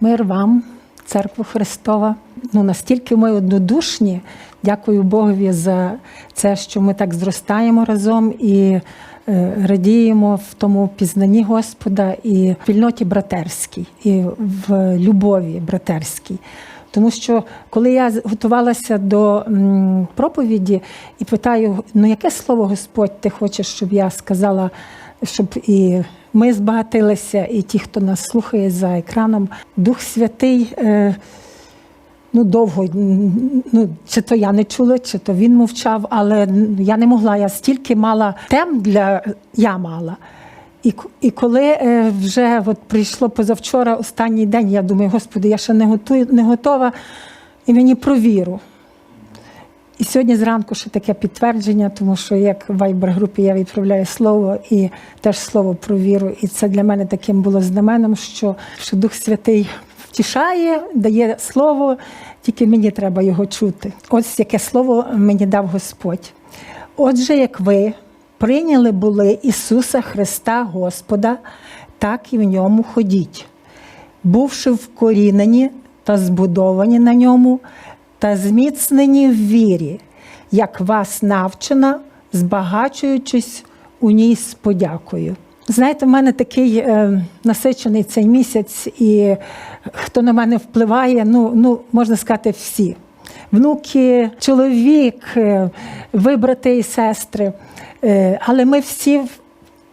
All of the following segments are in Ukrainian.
Мир вам, церква Христова. Ну настільки ми однодушні. Дякую Богові за це, що ми так зростаємо разом і е, радіємо в тому пізнанні Господа і в спільноті братерській, і в любові братерській. Тому що коли я готувалася до проповіді і питаю, ну яке слово Господь ти хочеш, щоб я сказала, щоб і ми збагатилися, і ті, хто нас слухає за екраном, Дух Святий. Е, Ну, довго, ну, чи то я не чула, чи то він мовчав, але я не могла. Я стільки мала тем для я мала. І, і коли е, вже от прийшло позавчора останній день, я думаю, Господи, я ще не, готую, не готова, і мені про віру. І сьогодні зранку ще таке підтвердження, тому що як в вайбер-групі я відправляю слово і теж слово про віру. І це для мене таким було знаменом, що, що Дух Святий втішає, дає слово, тільки мені треба його чути. Ось яке слово мені дав Господь. Отже, як ви прийняли були Ісуса Христа Господа, так і в ньому ходіть бувши вкорінені та збудовані на ньому, та зміцнені в вірі, як вас навчена, збагачуючись у ній з подякою. Знаєте, в мене такий е, насичений цей місяць, і хто на мене впливає, ну, ну можна сказати, всі. Внуки, чоловік, е, ви, брати і сестри. Е, але ми всі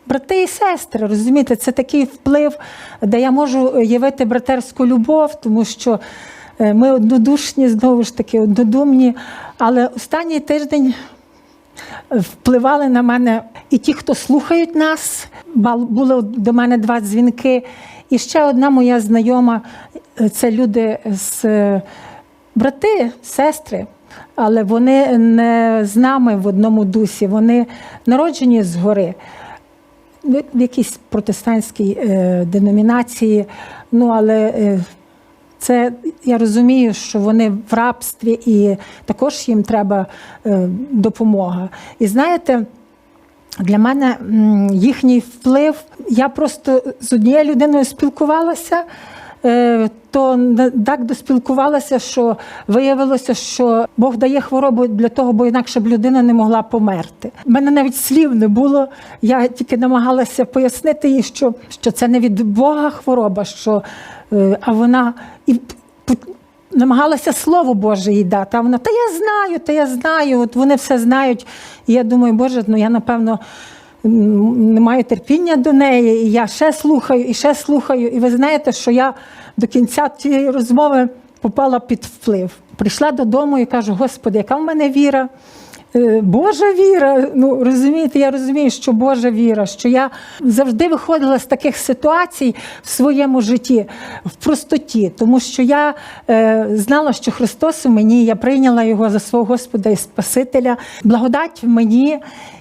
Брати і сестри, розумієте, це такий вплив, де я можу явити братерську любов, тому що е, ми однодушні, знову ж таки, однодумні. Але останній тиждень впливали на мене і ті, хто слухають нас. Були до мене два дзвінки. І ще одна моя знайома е, це люди з е, брати, сестри. Але вони не з нами в одному дусі, вони народжені згори в в якійсь протестантській е, деномінації. Ну, але е, це я розумію, що вони в рабстві і також їм треба е, допомога. І знаєте, для мене їхній вплив, я просто з однією людиною спілкувалася. Е, То так доспілкувалася, що виявилося, що Бог дає хворобу для того, бо інакше б людина не могла померти. У мене навіть слів не було. Я тільки намагалася пояснити їй, що, що це не від Бога хвороба, що, е, а вона і намагалася слово Боже їй дати. А вона, та я знаю, та я знаю, от вони все знають. І я думаю, Боже, ну я напевно. Не маю терпіння до неї, і я ще слухаю, і ще слухаю. І ви знаєте, що я до кінця цієї розмови попала під вплив. Прийшла додому і кажу: Господи, яка в мене віра? Е, Божа віра. Ну розумієте, я розумію, що Божа віра, що я завжди виходила з таких ситуацій в своєму житті в простоті, тому що я е, знала, що Христос у мені, я прийняла його за свого Господа і Спасителя, благодать в мені.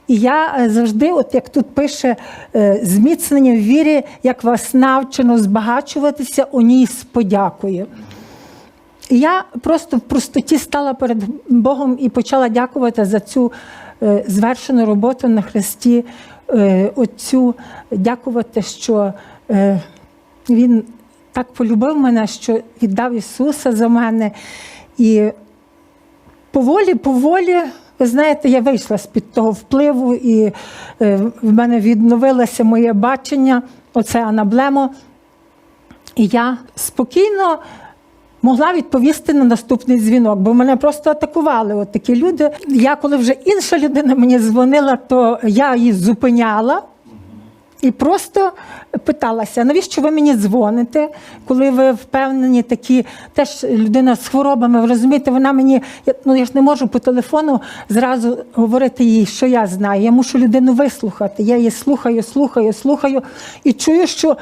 І я е, завжди, от як тут пише, е, зміцнення в вірі, як вас навчено збагачуватися у ній з подякою. Я просто в простоті стала перед Богом і почала дякувати за цю е, звершену роботу на Христі, е, Отцю, дякувати, що е, Він так полюбив мене, що віддав Ісуса за мене. І поволі, поволі, ви знаєте, я вийшла з-під того впливу, і в мене відновилося моє бачення, оце анаблемо. І я спокійно могла відповісти на наступний дзвінок, бо мене просто атакували от такі люди. Я, коли вже інша людина мені дзвонила, то я її зупиняла. І просто питалася, навіщо ви мені дзвоните, коли ви впевнені такі, теж людина з хворобами, ви розумієте, вона мені, ну я ж не можу по телефону зразу говорити їй, що я знаю. Я мушу людину вислухати. Я її слухаю, слухаю, слухаю і чую, що.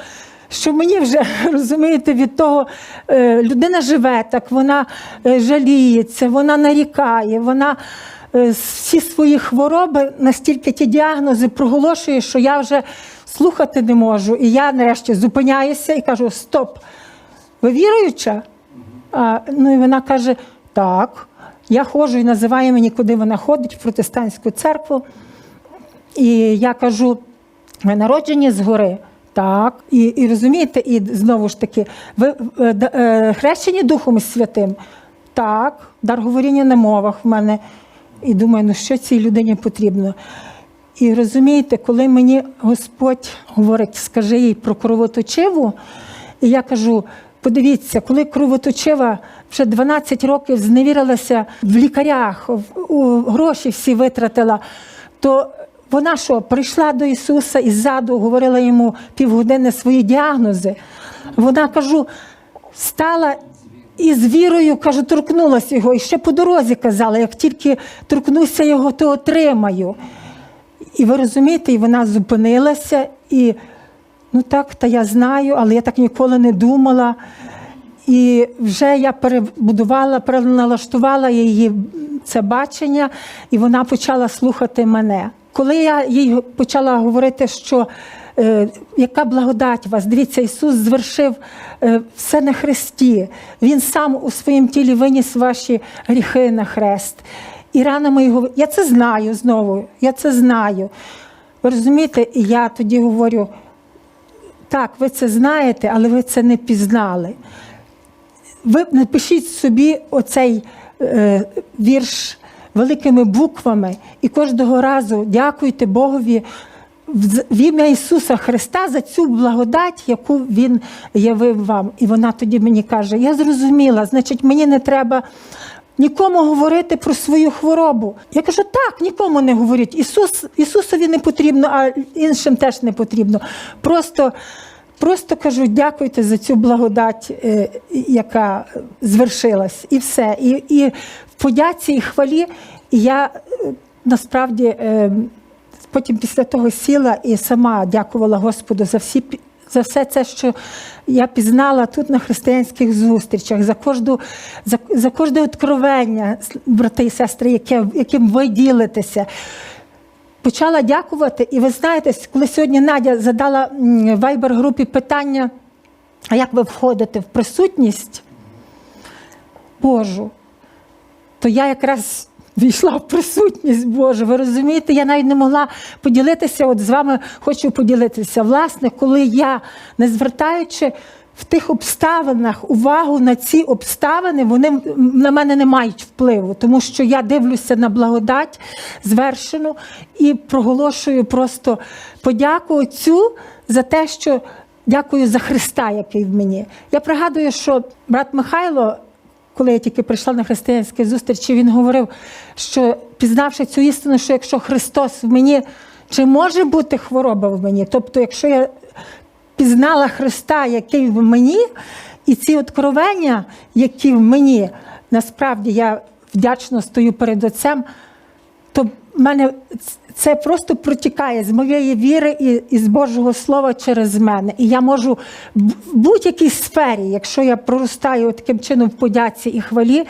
Що мені вже розумієте, від того е, людина живе так, вона е, жаліється, вона нарікає, вона е, всі свої хвороби настільки ті діагнози проголошує, що я вже слухати не можу. І я нарешті зупиняюся і кажу: Стоп, ви віруюча? А, ну і вона каже: Так, я ходжу і називає мені, куди вона ходить, в протестантську церкву. І я кажу: ви народжені згори? Так, і, і розумієте, і знову ж таки, ви е, е, хрещені Духом Святим? Так, дар говоріння на мовах в мене. І думаю, ну що цій людині потрібно? І розумієте, коли мені Господь говорить, скажи їй про кровоточиву, і я кажу: подивіться, коли кровоточива вже 12 років зневірилася в лікарях, в- у гроші всі витратила, то вона що, прийшла до Ісуса і ззаду говорила йому півгодини свої діагнози. Вона кажу, стала і з вірою, кажу, торкнулася його. І ще по дорозі казала, як тільки торкнуся його, то отримаю. І ви розумієте, і вона зупинилася, і ну так, та я знаю, але я так ніколи не думала. І вже я перебудувала, переналаштувала її це бачення, і вона почала слухати мене. Коли я їй почала говорити, що е, яка благодать вас, дивіться, Ісус звершив е, все на Христі. Він сам у своїм тілі виніс ваші гріхи на хрест. І ранами його, я це знаю знову, я це знаю. Ви розумієте, і я тоді говорю, так, ви це знаєте, але ви це не пізнали. Ви напишіть собі оцей е, вірш великими буквами і кожного разу дякуйте Богові в ім'я Ісуса Христа за цю благодать, яку Він явив вам. І вона тоді мені каже: Я зрозуміла, значить, мені не треба. Нікому говорити про свою хворобу. Я кажу, так, нікому не говоріть. Ісус, Ісусові не потрібно, а іншим теж не потрібно. Просто, просто кажу, дякуйте за цю благодать, е, яка звершилась. І все. І, і в подяці і хвалі я е, насправді е, потім після того сіла і сама дякувала Господу за всі. За все це, що я пізнала тут на християнських зустрічах, за кожну, за, за кожне откровення, брати і сестри, яке, яким ви ділитеся. Почала дякувати, і ви знаєте, коли сьогодні Надя задала м, вайбер-групі питання, а як ви входите в присутність Божу, то я якраз війшла в присутність Божу. Ви розумієте, я навіть не могла поділитися. От з вами хочу поділитися. Власне, коли я, не звертаючи в тих обставинах увагу на ці обставини, вони на мене не мають впливу, тому що я дивлюся на благодать звершену і проголошую просто подяку Отцю за те, що дякую за Христа, який в мені. Я пригадую, що брат Михайло коли я тільки прийшла на християнські зустрічі, він говорив, що пізнавши цю істину, що якщо Христос в мені, чи може бути хвороба в мені? Тобто, якщо я пізнала Христа, який в мені, і ці откровення, які в мені, насправді я вдячно стою перед Отцем, то в мене це просто протікає з моєї віри і, і з Божого Слова через мене. І я можу в будь-якій сфері, якщо я проростаю таким чином в подяці і хвалі,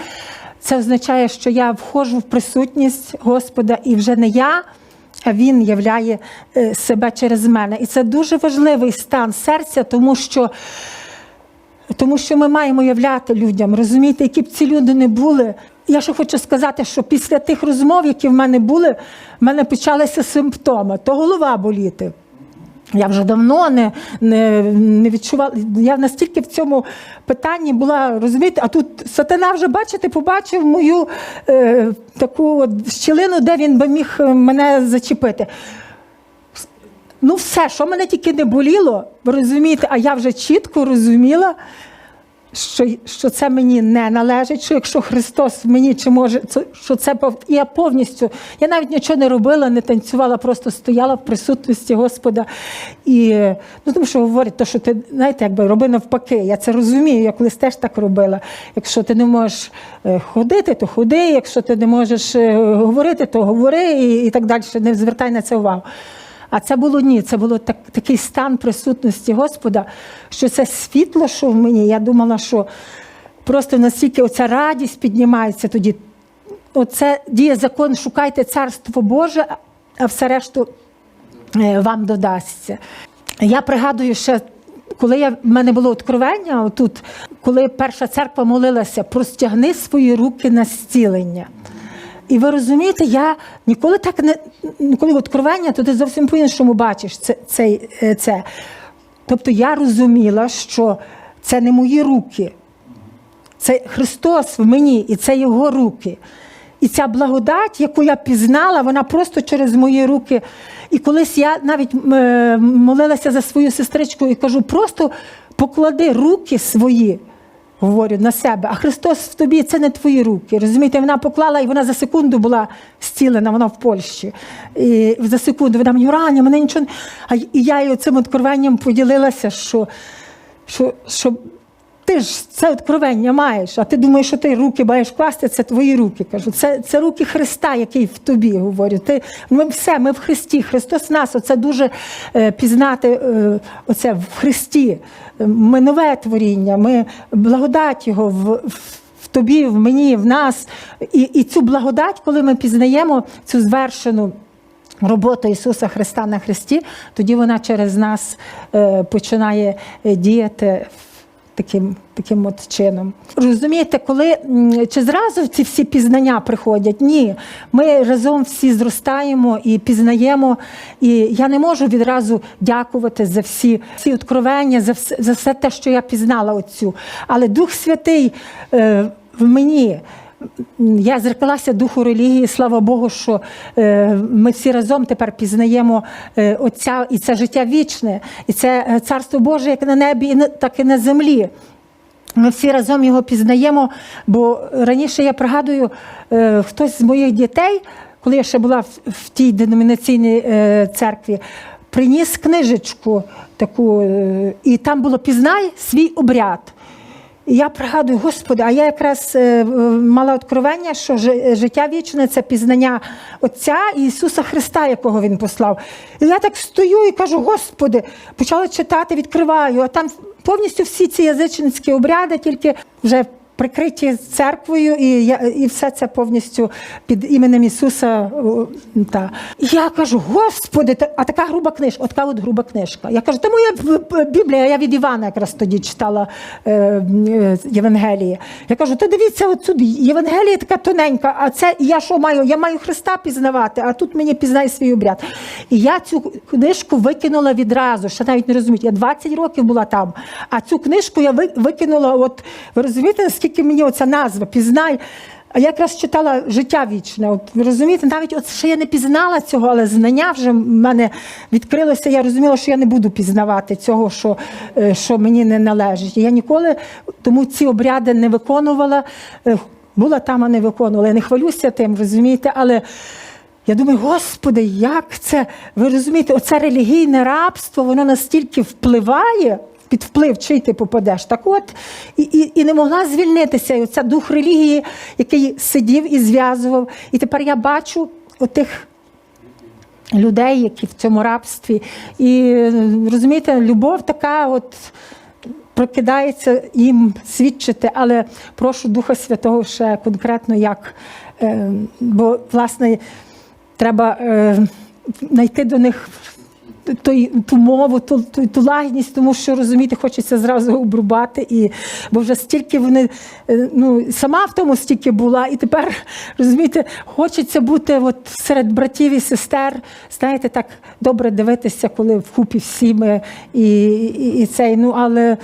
це означає, що я входжу в присутність Господа, і вже не я. Він являє е, себе через мене. І це дуже важливий стан серця, тому що тому що ми маємо являти людям, розумієте, які б ці люди не були. Я ще хочу сказати, що після тих розмов, які в мене були, в мене почалися симптоми. То голова боліти. Я вже давно не, не, не відчувала. Я настільки в цьому питанні була, розумієте, а тут сатана вже, бачите, побачив мою е, таку щілину, де він би міг е, мене зачепити. Ну, все, що мене тільки не боліло, ви розумієте, а я вже чітко розуміла, що, що це мені не належить, що якщо Христос мені чи може, що це я повністю, я навіть нічого не робила, не танцювала, просто стояла в присутності Господа. І ну, тому що говорять, то, що ти знаєте, якби роби навпаки. Я це розумію, я колись теж так робила. Якщо ти не можеш е, ходити, то ходи, якщо ти не можеш е, говорити, то говори і, і так далі. Не звертай на це увагу. А це було ні, це було так, такий стан присутності Господа, що це світло, що в мені. Я думала, що просто настільки оця радість піднімається тоді. Оце діє закон, шукайте царство Боже, а все решту е, вам додасться. Я пригадую ще. Коли я, в мене було откровення, отут, коли перша церква молилася, простягни свої руки на зцілення. І ви розумієте, я ніколи так не коли откровення, то ти зовсім по-іншому бачиш це. це, е, це. Тобто я розуміла, що це не мої руки, це Христос в мені, і це Його руки. І ця благодать, яку я пізнала, вона просто через мої руки. І колись я навіть е, молилася за свою сестричку і кажу: просто поклади руки свої, говорю на себе, а Христос в тобі це не твої руки. Розумієте, вона поклала, і вона за секунду була зцілена, вона в Польщі. І за секунду вона мені рані, мене нічого. не-» А і я їй цим откровенням поділилася, що, що, що ти ж це откровення маєш, а ти думаєш, що ти руки маєш класти, це твої руки. Кажу, це, це руки Христа, який в тобі говорю. Ти, ми все, ми в Христі. Христос нас. Оце дуже е, пізнати е, оце в Христі. Ми нове творіння, ми благодать Його в. в в тобі, в мені, в нас. І, і цю благодать, коли ми пізнаємо цю звершену роботу Ісуса Христа на Христі, тоді вона через нас е, починає е, діяти таким, таким от чином. Розумієте, коли чи зразу ці всі пізнання приходять? Ні. Ми разом всі зростаємо і пізнаємо. І я не можу відразу дякувати за всі, всі откровення, за все, за все те, що я пізнала оцю. Але Дух Святий е, в мені. Я зреклася духу релігії, слава Богу, що е, ми всі разом тепер пізнаємо е, Отця, і це життя вічне, і це е, царство Боже як на небі, так і на землі. Ми всі разом його пізнаємо, бо раніше я пригадую, хтось з моїх дітей, коли я ще була в, тій деномінаційній церкві, приніс книжечку таку, і там було пізнай свій обряд. Я пригадую, Господи, а я якраз е, мала откровення, що жи- життя вічне це пізнання Отця Ісуса Христа, якого Він послав. І я так стою і кажу, Господи, почала читати, відкриваю, а там повністю всі ці язичницькі обряди, тільки вже прикриті церквою, і, я, і все це повністю під іменем Ісуса. Та. І я кажу, Господи, а така груба книжка, от така от груба книжка. Я кажу, тому я Біблія, я від Івана якраз тоді читала е, е, Євангеліє. Я кажу, то дивіться, от тут Євангеліє така тоненька, а це я що маю? Я маю Христа пізнавати, а тут мені пізнай свій обряд. І я цю книжку викинула відразу, ще навіть не розуміють. Я 20 років була там, а цю книжку я викинула. От ви розумієте, наскільки мені оця назва пізнай. А я якраз читала життя вічне. От розумієте, навіть от ще я не пізнала цього, але знання вже в мене відкрилося. Я розуміла, що я не буду пізнавати цього, що, е, що мені не належить. Я ніколи тому ці обряди не виконувала. Е, Була там, а не виконувала. Я не хвалюся тим, розумієте, але. Я думаю, Господи, як це? Ви розумієте, оце релігійне рабство, воно настільки впливає, під вплив чий ти попадеш. Так от, і, і, і не могла звільнитися. І оця дух релігії, який сидів і зв'язував. І тепер я бачу отих людей, які в цьому рабстві. І розумієте, любов така, от. Прокидається їм свідчити, але прошу Духа Святого ще конкретно як. Е, бо, власне, треба е, знайти до них той, ту мову, ту, ту, ту лагідність, тому що розумієте, хочеться зразу обрубати. І, бо вже стільки вони, е, ну, сама в тому стільки була, і тепер розумієте, хочеться бути от серед братів і сестер. Знаєте, так добре дивитися, коли вкупі всі ми і, і, і цей. Ну, але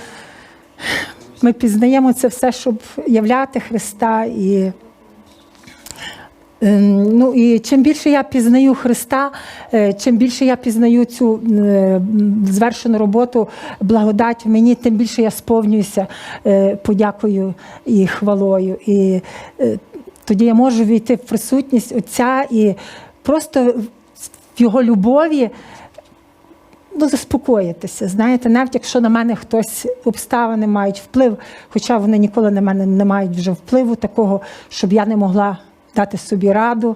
ми пізнаємо це все, щоб являти Христа і. Ем, Ну і чим більше я пізнаю Христа, е, чим більше я пізнаю цю е, звершену роботу, благодать в мені, тим більше я сповнююся е, подякою і хвалою. І тоді я можу війти в присутність Отця і просто в його любові ну, заспокоїтися. Знаєте, навіть якщо на мене хтось обставини мають вплив, хоча вони ніколи на мене не мають вже впливу такого, щоб я не могла дати собі раду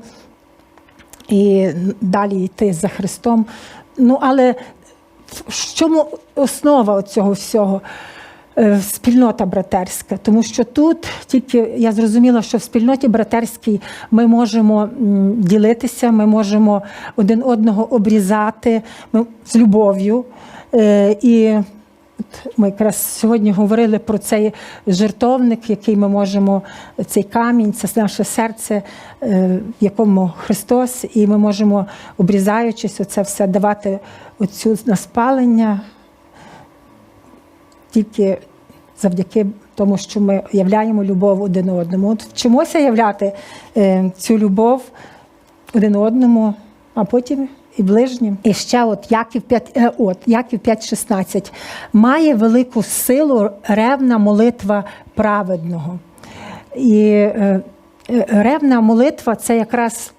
і далі йти за Христом. Ну, але в чому основа цього всього? Е, Спільнота братерська, тому що тут тільки я зрозуміла, що в спільноті братерській ми можемо ділитися, ми можемо один одного обрізати ми, з любов'ю. Е, І ми якраз сьогодні говорили про цей жертовник, який ми можемо, цей камінь, це наше серце, е, в якому Христос, і ми можемо, обрізаючись, оце все давати оцю на спалення тільки завдяки тому, що ми являємо любов один одному. От вчимося являти е, цю любов один одному, а потім і ближнім. І ще от Яків 5, е, от, Яків 5,16. Має велику силу ревна молитва праведного. І е, е, ревна молитва це якраз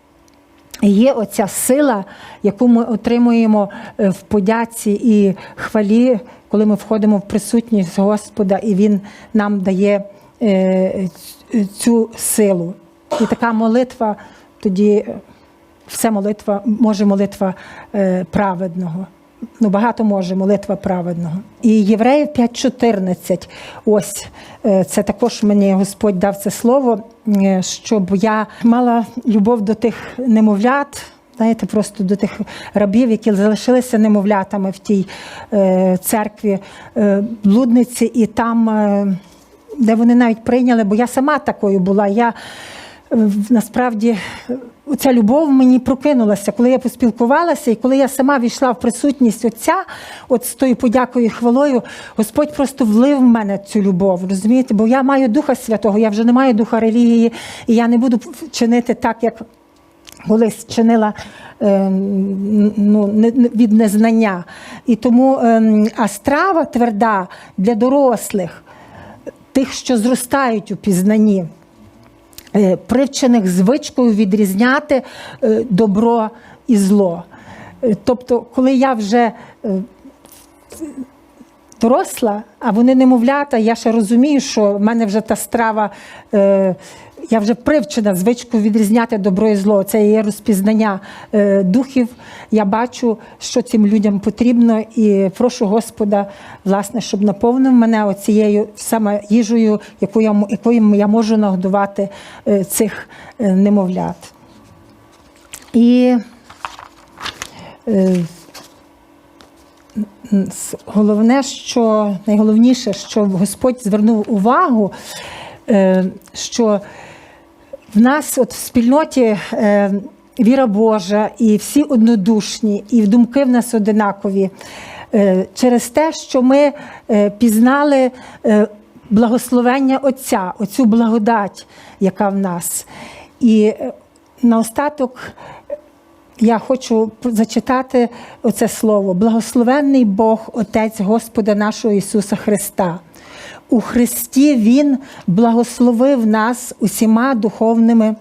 є оця сила, яку ми отримуємо в подяці і хвалі, коли ми входимо в присутність Господа, і Він нам дає цю силу. І така молитва тоді все молитва, може молитва е, праведного. Ну, багато може молитва праведного. І Євреїв 5.14. Ось е, це також мені Господь дав це слово, е, щоб я мала любов до тих немовлят. Знаєте, просто до тих рабів, які залишилися немовлятами в тій церкві блудниці, і там, де вони навіть прийняли, бо я сама такою була. Я насправді ця любов мені прокинулася, коли я поспілкувалася, і коли я сама війшла в присутність Отця, от з тою подякою і хвалою, Господь просто влив в мене цю любов. Розумієте? Бо я маю Духа Святого, я вже не маю духа релігії, і я не буду чинити так, як колись чинила е, ну, від незнання. І тому е, а страва тверда для дорослих, тих, що зростають у пізнанні привчених звичкою відрізняти е, добро і зло. Е, Тобто, коли я вже е, доросла, а вони немовлята, я ще розумію, що в мене вже та страва, е, я вже привчена звичкою відрізняти добро і зло. Це є розпізнання е, духів. Я бачу, що цим людям потрібно, і прошу Господа, власне, щоб наповнив мене оцією саме їжею, яку я, якою я можу нагодувати е, цих е, немовлят. І е, Головне, що найголовніше, що Господь звернув увагу, е, що в нас, от в спільноті, е, віра Божа, і всі однодушні, і думки в нас одинакові. Е, Через те, що ми е, пізнали е, благословення Отця, оцю благодать, яка в нас. І е, наостаток я хочу зачитати оце слово. Благословенний Бог, Отець Господа нашого Ісуса Христа. У Христі Він благословив нас усіма духовними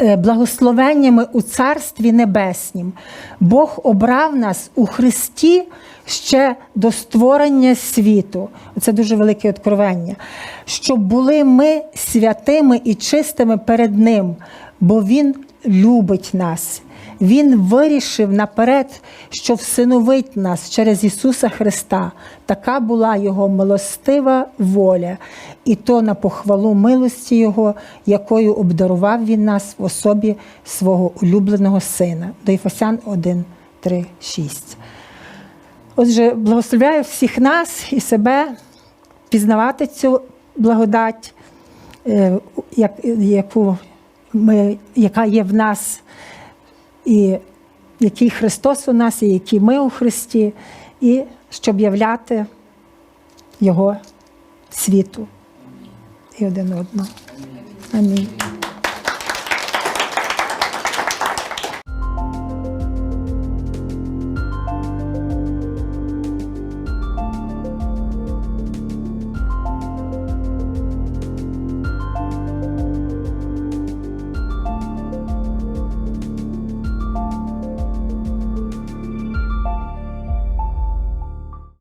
е, благословеннями у Царстві Небеснім. Бог обрав нас у Христі ще до створення світу. Це дуже велике откровення. Щоб були ми святими і чистими перед Ним, бо Він любить нас. Він вирішив наперед, що всиновить нас через Ісуса Христа. Така була Його милостива воля, і то на похвалу милості Його, якою обдарував Він нас в особі свого улюбленого Сина. До Єфесян 1, 3, 6. Отже, благословляю всіх нас і себе пізнавати цю благодать, е, яку ми, яка є в нас, і який Христос у нас, і які ми у Христі, і щоб являти Його світу і один одного. Амінь.